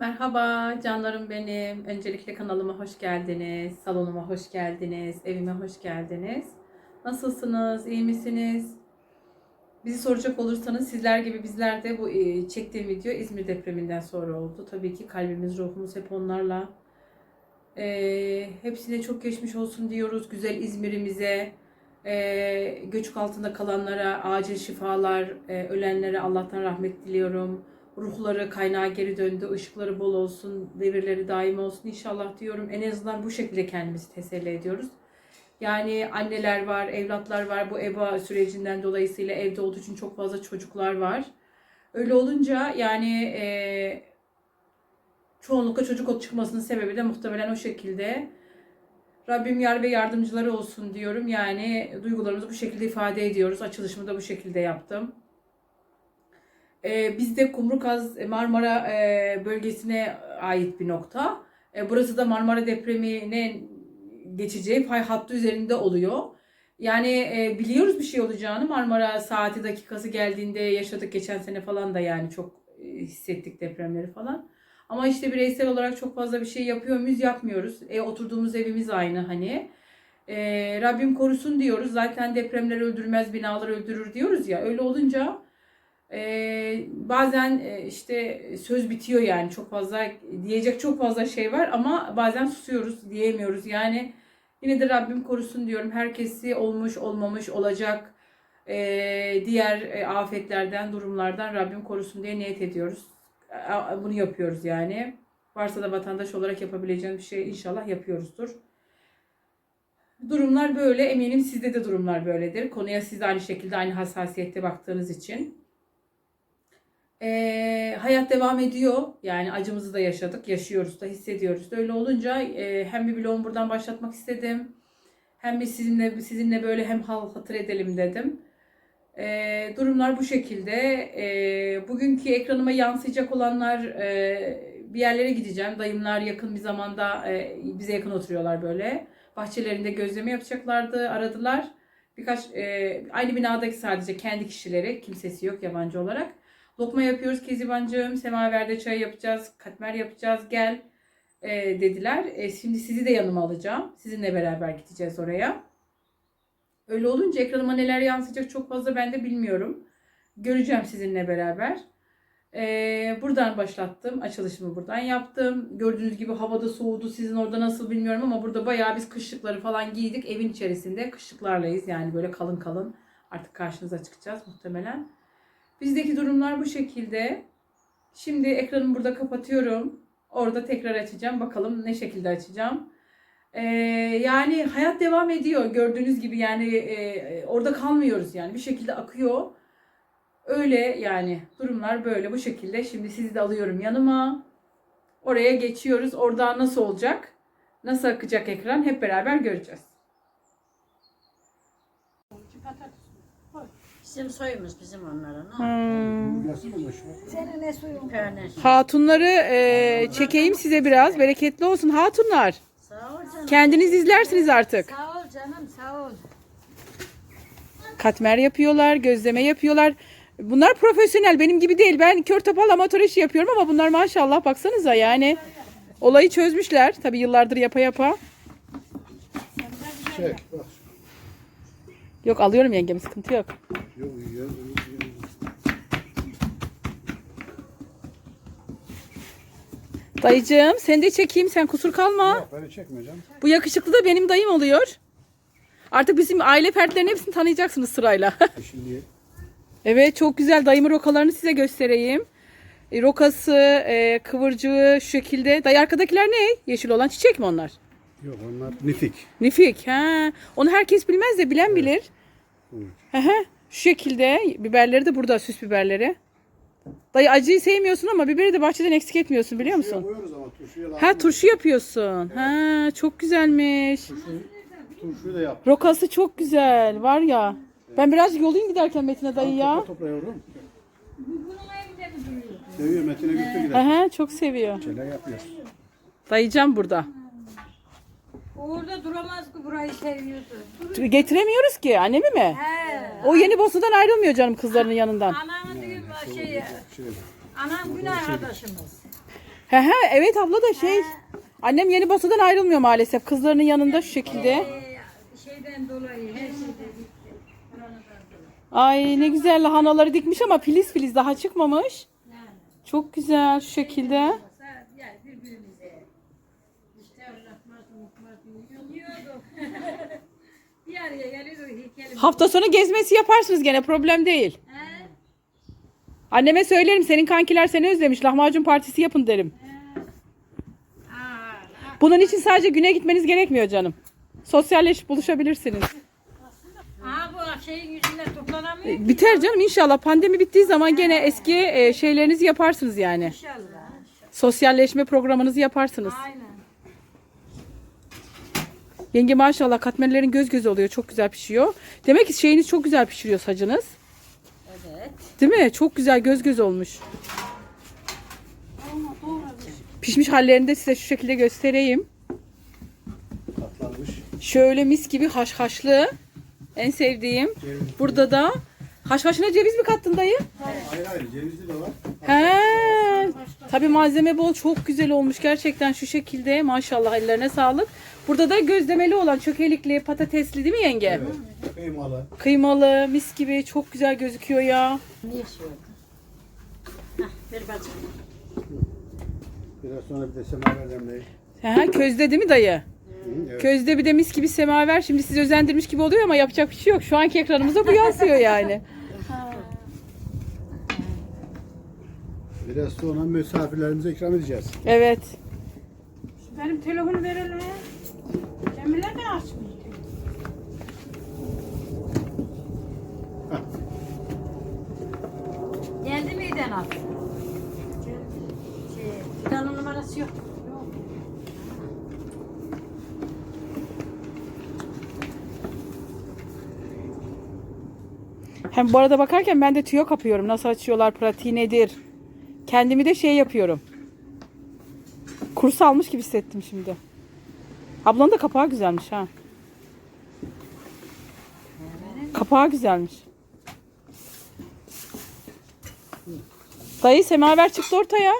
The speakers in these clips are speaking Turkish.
Merhaba canlarım benim. Öncelikle kanalıma hoş geldiniz. Salonuma hoş geldiniz. Evime hoş geldiniz. Nasılsınız? İyi misiniz? Bizi soracak olursanız sizler gibi bizler de bu e, çektiğim video İzmir depreminden sonra oldu. Tabii ki kalbimiz, ruhumuz hep onlarla. E, hepsine çok geçmiş olsun diyoruz. Güzel İzmir'imize, e, göçük altında kalanlara acil şifalar, e, ölenlere Allah'tan rahmet diliyorum. Ruhları kaynağa geri döndü, ışıkları bol olsun, devirleri daim olsun inşallah diyorum. En azından bu şekilde kendimizi teselli ediyoruz. Yani anneler var, evlatlar var. Bu EBA sürecinden dolayısıyla evde olduğu için çok fazla çocuklar var. Öyle olunca yani e, çoğunlukla çocuk çıkmasının sebebi de muhtemelen o şekilde. Rabbim yar ve yardımcıları olsun diyorum. Yani duygularımızı bu şekilde ifade ediyoruz. Açılışımı da bu şekilde yaptım. Ee, bizde Kumrukaz Marmara e, bölgesine ait bir nokta. E, burası da Marmara depremine geçeceği fay hattı üzerinde oluyor. Yani e, biliyoruz bir şey olacağını. Marmara saati dakikası geldiğinde yaşadık geçen sene falan da yani çok e, hissettik depremleri falan. Ama işte bireysel olarak çok fazla bir şey yapıyor muyuz? Yapmıyoruz. E, oturduğumuz evimiz aynı hani. E, Rabbim korusun diyoruz. Zaten depremler öldürmez, binalar öldürür diyoruz ya. Öyle olunca e, bazen e, işte söz bitiyor yani çok fazla diyecek çok fazla şey var ama bazen susuyoruz diyemiyoruz. Yani yine de Rabbim korusun diyorum. Herkesi olmuş, olmamış, olacak e, diğer e, afetlerden, durumlardan Rabbim korusun diye niyet ediyoruz. Bunu yapıyoruz yani. Varsa da vatandaş olarak yapabileceğim bir şey inşallah yapıyoruzdur. Durumlar böyle. Eminim sizde de durumlar böyledir. Konuya siz aynı şekilde aynı hassasiyette baktığınız için. Ee, hayat devam ediyor. Yani acımızı da yaşadık, yaşıyoruz da, hissediyoruz da. Öyle olunca e, hem bir vlogumu buradan başlatmak istedim. Hem bir sizinle sizinle böyle hem hal hatır edelim dedim. Ee, durumlar bu şekilde. Ee, bugünkü ekranıma yansıyacak olanlar e, bir yerlere gideceğim. Dayımlar yakın bir zamanda e, bize yakın oturuyorlar böyle. Bahçelerinde gözleme yapacaklardı, aradılar. Birkaç e, aynı binadaki sadece kendi kişileri, kimsesi yok yabancı olarak. Lokma yapıyoruz Kezibancığım. Semaverde çay yapacağız. Katmer yapacağız. Gel e, dediler. E, şimdi sizi de yanıma alacağım. Sizinle beraber gideceğiz oraya. Öyle olunca ekranıma neler yansıyacak çok fazla ben de bilmiyorum. Göreceğim sizinle beraber. E, buradan başlattım. Açılışımı buradan yaptım. Gördüğünüz gibi havada soğudu. Sizin orada nasıl bilmiyorum ama burada bayağı biz kışlıkları falan giydik. Evin içerisinde kışlıklarlayız. Yani böyle kalın kalın. Artık karşınıza çıkacağız muhtemelen. Bizdeki durumlar bu şekilde. Şimdi ekranımı burada kapatıyorum. Orada tekrar açacağım. Bakalım ne şekilde açacağım. Ee, yani hayat devam ediyor. Gördüğünüz gibi yani e, orada kalmıyoruz yani. Bir şekilde akıyor. Öyle yani durumlar böyle bu şekilde. Şimdi sizi de alıyorum yanıma. Oraya geçiyoruz. Orada nasıl olacak? Nasıl akacak ekran? Hep beraber göreceğiz. Bizim soyumuz bizim onların. Hmm. Senin ne suyun? Pörneş. Hatunları e, çekeyim size biraz. Bereketli olsun hatunlar. Sağ ol canım. Kendiniz izlersiniz artık. Sağ ol canım sağ ol. Katmer yapıyorlar, gözleme yapıyorlar. Bunlar profesyonel benim gibi değil. Ben kör topal amatör işi yapıyorum ama bunlar maşallah baksanıza yani olayı çözmüşler. Tabii yıllardır yapa yapa. Çek bak. Yok alıyorum yengem sıkıntı yok. Yok ya. Dayıcığım seni de çekeyim sen kusur kalma. Yok beni çekme canım. Bu yakışıklı da benim dayım oluyor. Artık bizim aile fertlerinin hepsini tanıyacaksınız sırayla. Şimdi evet çok güzel dayımın rokalarını size göstereyim. E, Rokası, e, kıvırcığı şu şekilde. Dayı arkadakiler ne? Yeşil olan çiçek mi onlar? Yok onlar nifik. Nifik. Ha. Onu herkes bilmez de bilen bilir. Hı hı. Şu şekilde biberleri de burada süs biberleri. Dayı acıyı sevmiyorsun ama biberi de bahçeden eksik etmiyorsun biliyor Turşuya musun? koyuyoruz ama turşuya lazım. Ha turşu yapıyorsun. Ha çok güzelmiş. Turşu, turşuyu da yap. Rokası çok güzel var ya. Ben biraz yolayım giderken Metin'e dayı ya. Topla topla yavrum. Seviyor Metin'e götür gider. Aha çok seviyor. Şeyler yapıyor. Dayıcam burada. Orada duramaz ki burayı seviyordu. Getiremiyoruz ki annemi mi? He. O yeni Bosna'dan ayrılmıyor canım kızlarının yanından. Anam diyor şey, Şey, anam gün arkadaşımız. He he evet abla da şey. Annem yeni basadan ayrılmıyor maalesef. Kızlarının yanında şu şekilde. Ee, şeyden dolayı her şeyde bitti. Koronadan dolayı. Ay ne güzel lahanaları dikmiş ama filiz filiz daha çıkmamış. Çok güzel şu şekilde. Yani birbirimize. İşte rahmet unutmak yiyorduk. Bir araya geliyorduk heykelim. Hafta sonu gezmesi yaparsınız gene problem değil. He? Anneme söylerim senin kankiler seni özlemiş. Lahmacun partisi yapın derim. Aa, Bunun için sadece güne gitmeniz gerekmiyor canım. Sosyalleşip buluşabilirsiniz. Aa bu şeyin yüzünden toplanamıyor. Biter canım inşallah. Pandemi bittiği zaman gene eski e, şeylerinizi yaparsınız yani. İnşallah. Sosyalleşme programınızı yaparsınız. Aynen. Yenge maşallah katmerlerin göz göz oluyor. Çok güzel pişiyor. Demek ki şeyiniz çok güzel pişiriyor sacınız. Evet. Değil mi? Çok güzel göz göz olmuş. Pişmiş hallerini de size şu şekilde göstereyim. Katlanmış. Şöyle mis gibi haşhaşlı. En sevdiğim. Burada da haşhaşına ceviz mi kattın dayı? Hayır hayır cevizli de var. He. Tabii malzeme bol. Çok güzel olmuş gerçekten şu şekilde. Maşallah ellerine sağlık. Burada da gözlemeli olan çökelikli, patatesli değil mi yenge? Evet. Kıymalı. Kıymalı, mis gibi çok güzel gözüküyor ya. Ne yaşıyordu? Hah, ver bacım. Biraz sonra bir de semaver. He, közde değil mi dayı? Evet. Közde bir de mis gibi semaver. Şimdi sizi özendirmiş gibi oluyor ama yapacak bir şey yok. Şu anki ekranımıza bu yansıyor yani. Biraz sonra misafirlerimize ikram edeceğiz. Evet. Benim telefonu verelim. Cemile de açmıyor. Geldi mi İden abi? Şey, İden'in numarası yok. Hem bu arada bakarken ben de tüyo kapıyorum. Nasıl açıyorlar, pratiği nedir? Kendimi de şey yapıyorum. Kurs almış gibi hissettim şimdi. Ablanın da kapağı güzelmiş ha. Kapağı güzelmiş. Dayı semaver çıktı ortaya.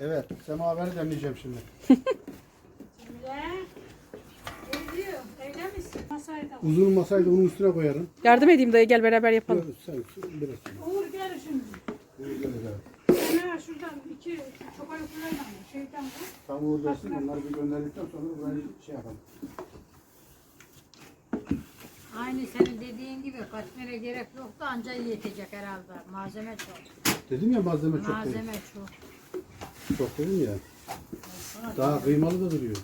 Evet semaveri demleyeceğim şimdi. Uzun masayı onun üstüne koyarım. Yardım edeyim dayı gel beraber yapalım. Sen biraz. Uğur gel şimdi. Buyur, gel, şuradan iki çobalıklarla şeyden bu. Tam uğraşsın onları bir gönderdikten sonra burayı şey yapalım. Aynı senin dediğin gibi kaçmaya gerek yok da anca yetecek herhalde. Malzeme çok. Dedim ya malzeme çok. Malzeme çok. Çok dedim ya. Daha kıymalı da duruyor.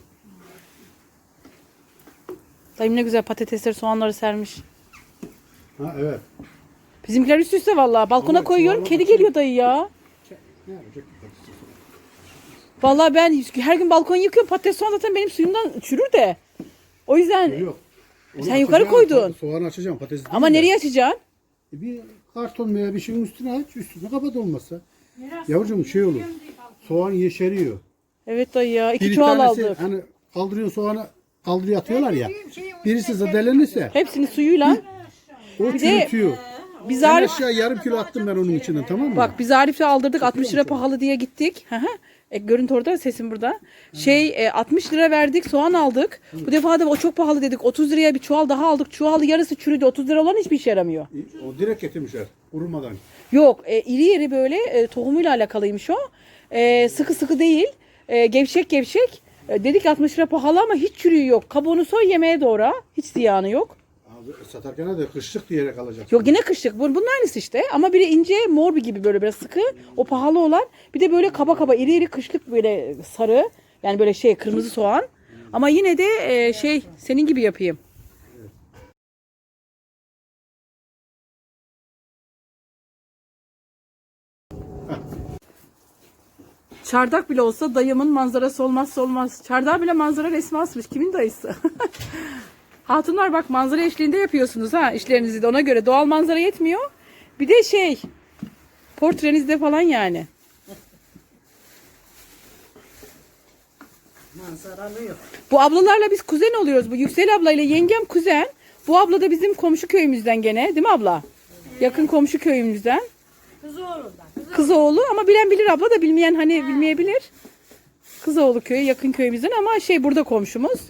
Dayım ne güzel patatesleri soğanları sermiş. Ha evet. Bizimkiler üst üste vallahi. Balkona Ama koyuyorum. Kedi geliyor dayı ya. Ne yapacak ki patates? Vallahi ben her gün balkon yıkıyorum. Patates soğan zaten benim suyumdan çürür de. O yüzden Yok. Onu Sen yukarı açacağım, koydun. Soğan açacağım patates. ama değil de. nereye açacaksın? E Bir karton veya bir şeyin üstüne aç, üstüne kapat olmazsa. Yavrucuğum şey olur. Soğan yeşeriyor. Evet dayı ya. iki çuval aldık. hani kaldırıyor soğanı kaldırıyor atıyorlar ya. Birisi zedelenirse Hepsini suyuyla. o de- çürütüyor. Biz En Arif, aşağı yarım kilo attım ben onun içinden tamam mı? bak biz Arif'le aldırdık 60 lira pahalı diye gittik. Hı hı. E, görüntü orada sesim burada. Şey e, 60 lira verdik soğan aldık. Bu defa da o çok pahalı dedik. 30 liraya bir çuval daha aldık. Çuval yarısı çürüdü. 30 lira olan hiçbir işe yaramıyor. O direkt getirmişler. Kurumadan. Yok e, iri iri böyle e, tohumuyla alakalıymış o. E, sıkı sıkı değil. E, gevşek gevşek. E, dedik 60 lira pahalı ama hiç çürüğü yok. Kabuğunu soy yemeğe doğra. Hiç ziyanı yok. Abi satarken de kışlık diyerek alacak. Yok yine kışlık. Bunun, bunun aynısı işte. Ama biri ince mor gibi böyle biraz sıkı. O pahalı olan. Bir de böyle kaba kaba iri iri kışlık böyle sarı. Yani böyle şey kırmızı soğan. Ama yine de e, şey senin gibi yapayım. Çardak bile olsa dayımın manzarası olmazsa olmaz. Çardağa bile manzara resmi asmış. Kimin dayısı? Hatunlar bak manzara eşliğinde yapıyorsunuz ha işlerinizi de ona göre. Doğal manzara yetmiyor. Bir de şey portrenizde falan yani. Manzaralı yok. Bu ablalarla biz kuzen oluyoruz. Bu Yüksel ablayla yengem kuzen. Bu abla da bizim komşu köyümüzden gene değil mi abla? Yakın komşu köyümüzden. Kız oğlundan. Kız Kız oğlu ama bilen bilir abla da bilmeyen hani bilmeyebilir. Kızoğlu köyü yakın köyümüzün ama şey burada komşumuz.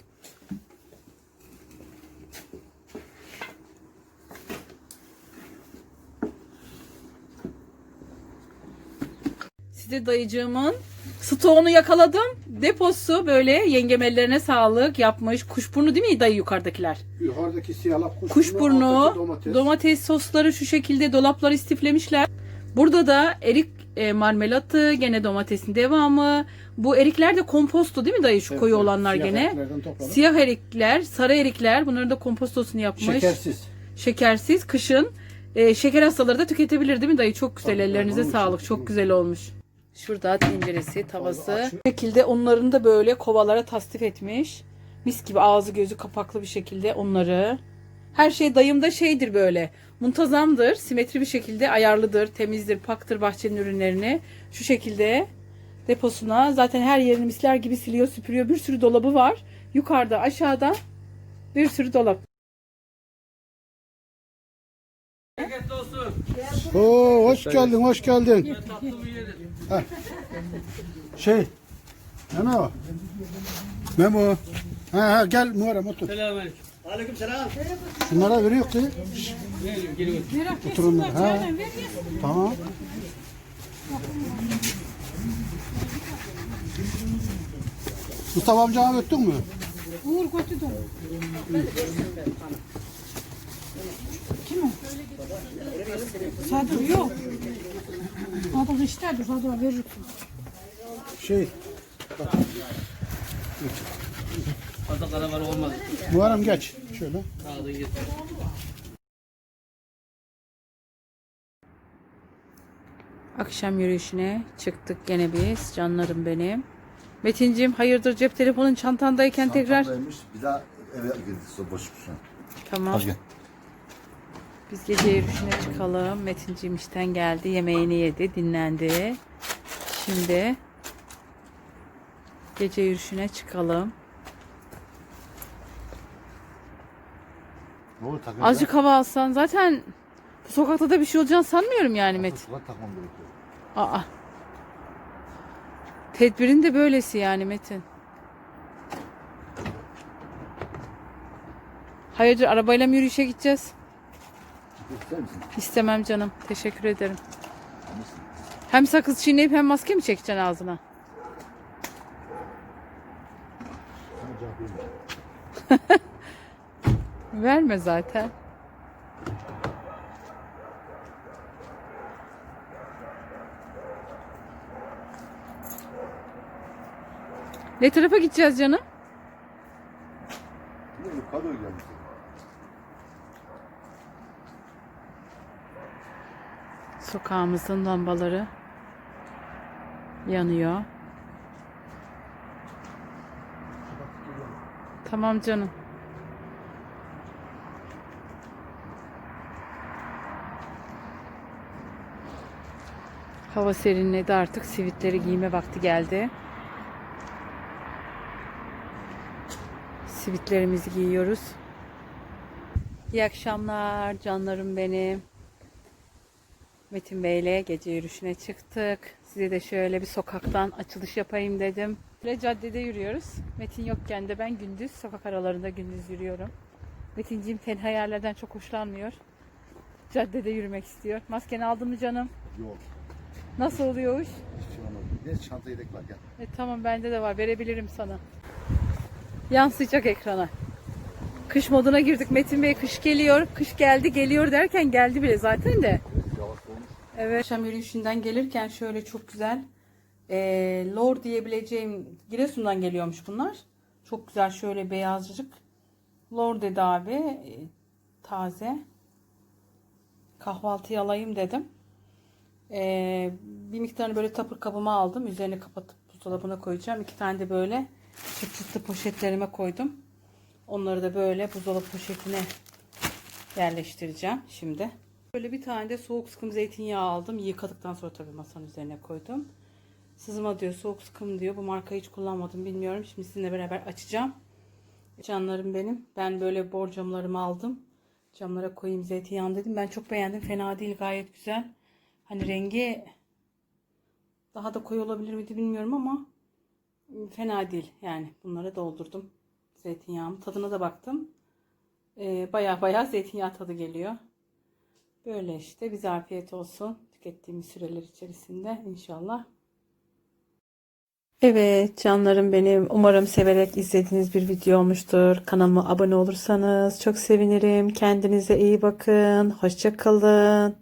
Size dayıcığımın stoğunu yakaladım. Deposu böyle yengeem ellerine sağlık yapmış. Kuşburnu değil mi dayı yukarıdakiler? Yukarıdaki siyahlar kuşburnu, Kuşburnu, domates. domates. sosları şu şekilde dolaplar istiflemişler. Burada da erik e, marmelatı, gene domatesin devamı. Bu erikler de komposto değil mi dayı şu Evet, koyu olanlar siyah gene? Siyah erikler, sarı erikler bunların da kompostosunu yapmış. Şekersiz. Şekersiz kışın e, şeker hastaları da tüketebilir değil mi dayı? Çok güzel Tabii, ellerinize sağlık. Çok güzel olmuş. Şurada tenceresi, tavası. Bu şekilde onların da böyle kovalara tasdif etmiş. Mis gibi ağzı gözü kapaklı bir şekilde onları. Her şey dayımda şeydir böyle. Muntazamdır, simetri bir şekilde ayarlıdır, temizdir, paktır bahçenin ürünlerini. Şu şekilde deposuna zaten her yerini misler gibi siliyor, süpürüyor. Bir sürü dolabı var. Yukarıda, aşağıda bir sürü dolap. Oo, hoş geldin, hoş geldin. Heh. Şey, Memo. Memo. Ha, ha gel Muharrem otur. Selamünaleyküm. Aleykümselam. Şunlara veriyor ki. Oturun. Ha. Tamam. Mustafa amcana öttün mü? Uğur götürdüm. Kim o? Sadık yok. İştedir. Sadık'a verir. Şey, Fazla karavar olmaz. Muharrem geç. Şöyle. Git. Akşam yürüyüşüne çıktık gene biz canlarım benim. Metincim hayırdır cep telefonun çantandayken tekrar. Bir daha eve girdik boş boşuna. Tamam. Hadi gel. Biz gece yürüyüşüne çıkalım. Metincim işten geldi. Yemeğini yedi. Dinlendi. Şimdi gece yürüyüşüne çıkalım. Takım. Azıcık hava alsan zaten bu sokakta da bir şey olacağını sanmıyorum yani Metin. Kulak takmam gerekiyor. Aa. Tedbirin de böylesi yani Metin. Hayırdır arabayla mı yürüyüşe gideceğiz? İster misin? İstemem canım. Teşekkür ederim. Hem sakız çiğneyip hem maske mi çekeceksin ağzına? Sana cevap vermeyeceğim. Verme zaten. Ne tarafa gideceğiz canım? Ne olur Sokağımızın lambaları yanıyor. Tamam canım. Hava serinledi artık. Sivitleri giyme vakti geldi. Sivitlerimizi giyiyoruz. İyi akşamlar canlarım benim. Metin Bey'le gece yürüyüşüne çıktık. Size de şöyle bir sokaktan açılış yapayım dedim. Ve caddede yürüyoruz. Metin yokken de ben gündüz sokak aralarında gündüz yürüyorum. Metinciğim tenha yerlerden çok hoşlanmıyor. Caddede yürümek istiyor. Maskeni aldın mı canım? Yok. Nasıl oluyor iş? Hiç şey. Ne çanta yedek var gel. E, tamam bende de var. Verebilirim sana. Yansıyacak ekrana. Kış moduna girdik. Metin Bey kış geliyor. Kış geldi geliyor derken geldi bile zaten de. Evet. Akşam yürüyüşünden gelirken şöyle çok güzel eee lor diyebileceğim Giresun'dan geliyormuş bunlar. Çok güzel şöyle beyazcık. Lor dedi abi. e, taze. Kahvaltıya alayım dedim. Eee, bir miktarını böyle tapır kabıma aldım. Üzerine kapatıp buzdolabına koyacağım. İki tane de böyle çıt çıtlı poşetlerime koydum. Onları da böyle buzdolabı poşetine yerleştireceğim şimdi. Böyle bir tane de soğuk sıkım zeytinyağı aldım. Yıkadıktan sonra tabii masanın üzerine koydum. Sızma diyor, soğuk sıkım diyor. Bu markayı hiç kullanmadım bilmiyorum. Şimdi sizinle beraber açacağım. Canlarım benim. Ben böyle borcamlarımı aldım. Camlara koyayım zeytinyağını dedim. Ben çok beğendim. Fena değil, gayet güzel. Hani rengi daha da koyu olabilir miydi bilmiyorum ama fena değil yani bunları doldurdum zeytinyağımı tadına da baktım ee, baya baya zeytinyağı tadı geliyor böyle işte bize afiyet olsun tükettiğimiz süreler içerisinde inşallah Evet canlarım benim. Umarım severek izlediğiniz bir video olmuştur. Kanalıma abone olursanız çok sevinirim. Kendinize iyi bakın. Hoşça kalın.